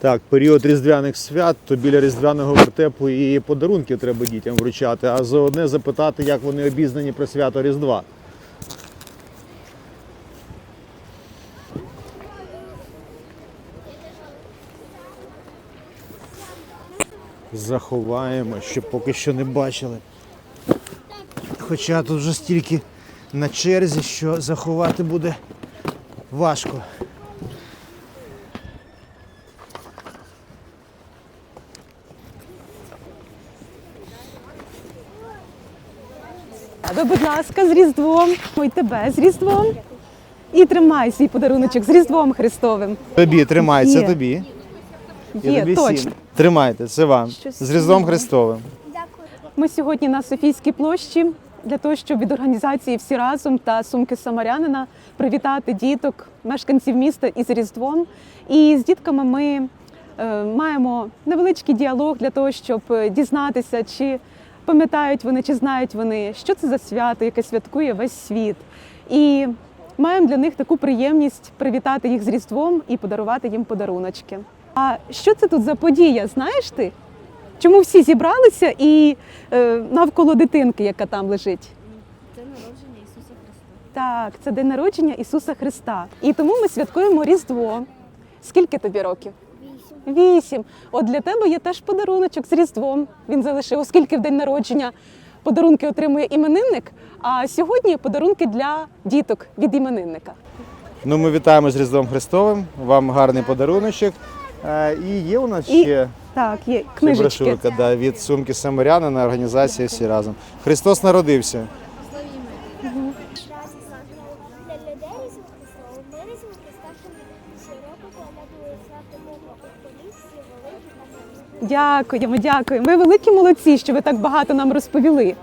Так, період різдвяних свят, то біля різдвяного вертепу і подарунки треба дітям вручати, а заодне запитати, як вони обізнані про свято Різдва. Заховаємо, щоб поки що не бачили. Хоча тут вже стільки на черзі, що заховати буде важко. Ви, будь ласка, з Різдвом. Ой, тебе з Різдвом. І тримай свій подаруночок з Різдвом Христовим. Тобі тримай, це Є. тобі. І Є, тобі точно. сім. Тримайте, це вам. Щось З Різдвом. Христовим. Ми сьогодні на Софійській площі для того, щоб від організації всі разом та сумки Самарянина привітати діток, мешканців міста із Різдвом. І з дітками ми е, маємо невеличкий діалог для того, щоб е, дізнатися, чи пам'ятають вони, чи знають вони, що це за свято, яке святкує весь світ. І маємо для них таку приємність привітати їх з Різдвом і подарувати їм подаруночки. А що це тут за подія? Знаєш ти? Чому всі зібралися і е, навколо дитинки, яка там лежить? Це народження Ісуса Христа. Так, це день народження Ісуса Христа. І тому ми святкуємо Різдво. Скільки тобі років? Вісім. От для тебе є теж подаруночок з Різдвом. Він залишив, оскільки в день народження подарунки отримує іменинник. А сьогодні подарунки для діток від іменинника. Ну, ми вітаємо з Різдвом Христовим. Вам гарний подаруночок. Е, І є у нас І ще Так, є книжечки. брошурка да, від сумки Самаряна на організації всі разом. Христос народився. Славімо. Для людей Ісус Христос, мир Ісус Христа, що щороку колядує святому поліції, великі та. Дякуємо, дякуємо. Ви великі молодці, що ви так багато нам розповіли.